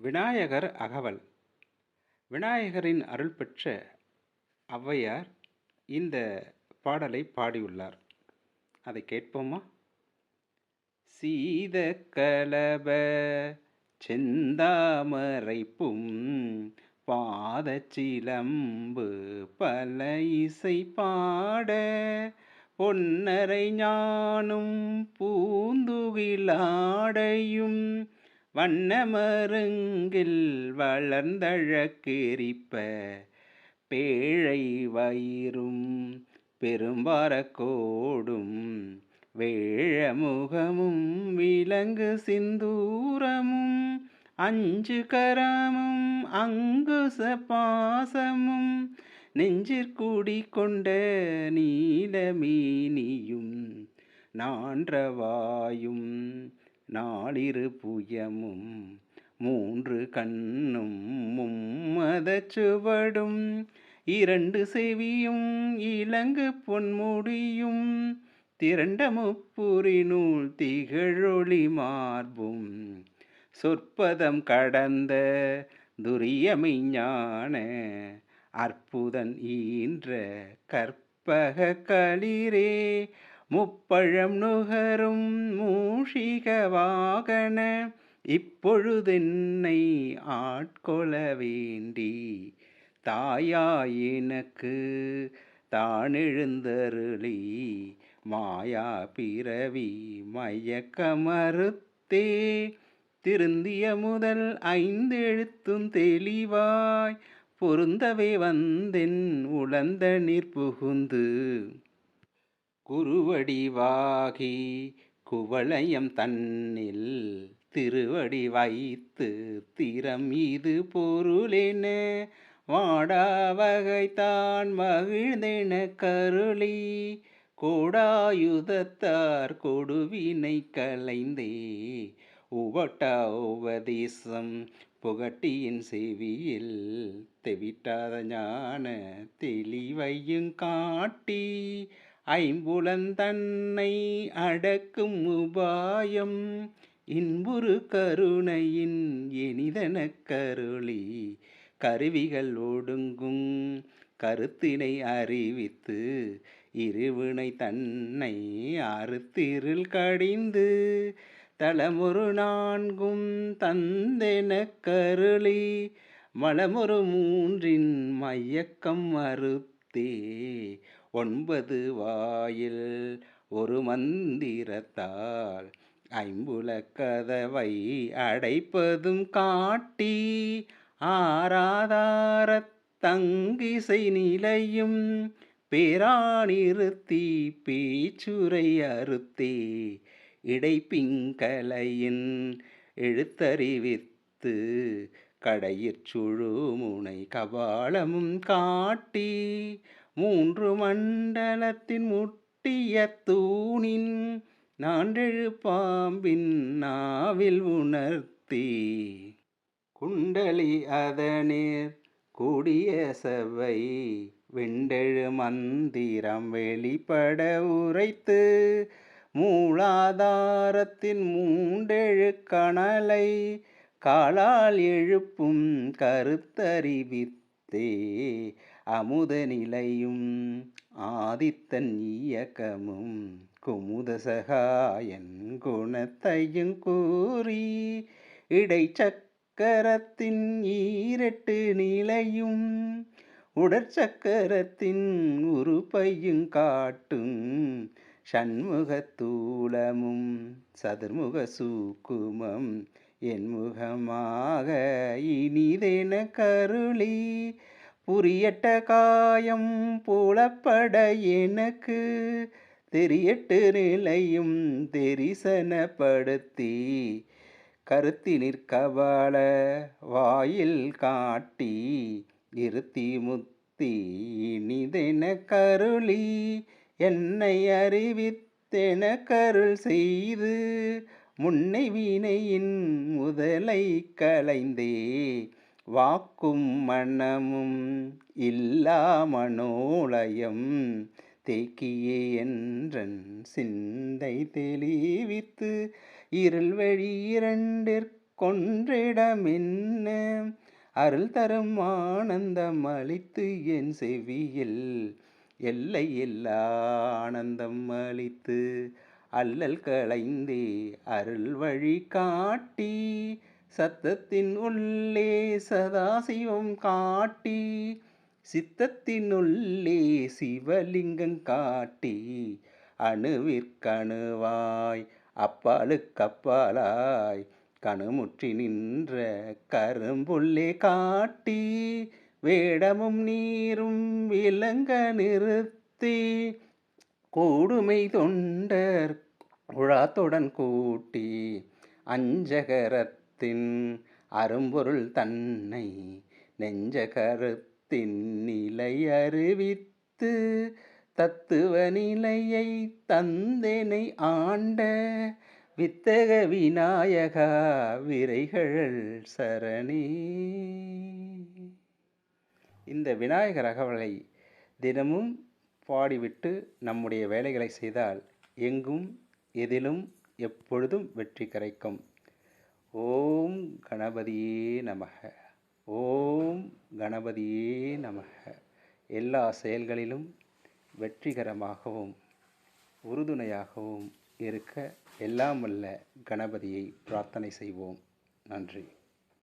விநாயகர் அகவல். விநாயகரின் அருள் பெற்ற ஔவையார் இந்த பாடலை பாடியுள்ளார். அதை கேட்போமா? சீத கலப செந்தாமரைப்பும் பாதச்சிலம்பு பல இசை பாட பொன்னரை ஞானும் பூந்துகிலாடையும் வண்ணமருங்கில் வளர்ந்தழக்கெரிப்ப பேழை வயிறும் பெரும்பாரக்கோடும் வேழமுகமும் விலங்கு சிந்தூரமும் அஞ்சு கரமும் அங்குச பாசமும் நெஞ்சிற்குடி கொண்ட நீலமீனியும் நான்றவாயும் நாளிரு புயமும் மூன்று கண்ணும் மும்மத சுவடும் இரண்டு செவியும் இலங்கு பொன்முடியும் திரண்ட முப்புரி நூல் திகழொளி மார்பும். சொற்பதம் கடந்த துரியமிஞான அற்புதன் ஈன்ற கற்பக களிரே முப்பழம் நுகரும் மூஷிக வாகன இப்பொழுதென்னை ஆட்கொள்ள வேண்டி. தாயாயினக்கு தானெழுந்தருளி மாயா பிறவி மயக்க மறுத்தே திருந்திய முதல் ஐந்தெழுத்தும் தெளிவாய் பொருந்தவே வந்தென் உழந்த நீர் புகுந்து குருவடிவாகி குவளையம் தன்னில் திருவடி வைத்து திறம் இது பொருளென வாடாவகைத்தான் மகிழ்ந்தென கருளி. கோடாயுதத்தார் கொடுவினை கலைந்தே உவட்டா உபதேசம் புகட்டியின் செவியில் தெவிட்டாத ஞான தெளிவையும் காட்டி ஐம்புலந்தன்னை அடக்கும் உபாயம் இன்புரு கருணையின் எனிதனக் கருளி. கருவிகள் ஒடுங்கும் கருத்தினை அறிவித்து இருவினை தன்னை அறுத்திருள் கடிந்து தளமொரு நான்கும் தந்தென கருளி. மலமுறு மூன்றின் மயக்கம் மறுத்தே ஒன்பது வாயில் ஒரு மந்திரத்தால் ஐம்புல கதவை அடைப்பதும் காட்டி ஆராதாரத் தங்கிசை நிலையும் பேரானிறுத்தி பேச்சுரை அறுத்தி இடைப்பிங்கலையின் எழுத்தறிவித்து கடையிற் சுழுமுனை கபாலமும் காட்டி மூன்று மண்டலத்தின் முட்டிய தூணின் நான்றெழு பாம்பின் நாவில் உணர்த்தி. குண்டலி அதனேர் கூடிய சபை வெண்டெழு மந்திரம் வெளிப்பட உரைத்து மூலாதாரத்தின் மூண்டெழு கணலை காலால் எழுப்பும் கருத்தறிவித்தே. அமுத நிலையும் ஆதித்தன் இயக்கமும் குமுத சகாயன் குணத்தையும் கூறி இடைச்சக்கரத்தின் ஈரட்டு நிலையும் உடற்சக்கரத்தின் உறுப்பையும் காட்டும் சண்முகத்தூலமும் சதுர்முக சூக்குமம் என் முகமாக இனிதென கருளி புரியட்ட காயம் புலப்பட எனக்கு. தெரியட்டு நிலையும் தெரிசனப்படுத்தி கருத்தி கபால வாயில் காட்டி இருத்தி முத்தி இனிதென கருளி என்னை அறிவித்தென கருள் செய்து முன்னை வீணையின் முதலை கலைந்தே வாக்கும் மனமும் இல்லா மனோலயம் தேக்கியே என்றன் சிந்தை தெளிவித்து இருள் வழி இரண்டிற்கொன்றிடமென்ன அருள் தரும் ஆனந்தம் அளித்து என் செவியில் எல்லை இல்லா ஆனந்தம் அளித்து அல்லல் களைந்தே அருள் வழி காட்டி சத்தத்தின் உள்ளே சதாசிவம் காட்டி சித்தத்தின் உள்ளே சிவலிங்கம் காட்டி அணுவிற்கணுவாய் அப்பாலுக்கப்பாலாய் கணுமுற்றி நின்ற கரும்புள்ளே காட்டி வேடமும் நீரும் விளங்க நிறுத்தி கூடுமை தொண்டர் உழாத்துடன் கூட்டி அஞ்சகரத் கருத்தின் அரும்பொருள் தன்னை நெஞ்ச கருத்தின் நிலை அறிவித்து தத்துவ நிலையை தந்தனை ஆண்ட வித்தக விநாயகா விரைகள் சரணி. இந்த விநாயகர் அகவலை தினமும் பாடிவிட்டு நம்முடைய வேலைகளை செய்தால் எங்கும் எதிலும் எப்பொழுதும் வெற்றி கிடைக்கும். ஓம் கணபதியே நமக. ஓம் கணபதியே நமக. எல்லா செயல்களிலும் வெற்றிகரமாகவும் உறுதுணையாகவும் இருக்க எல்லாம் வல்ல கணபதியை பிரார்த்தனை செய்வோம். நன்றி.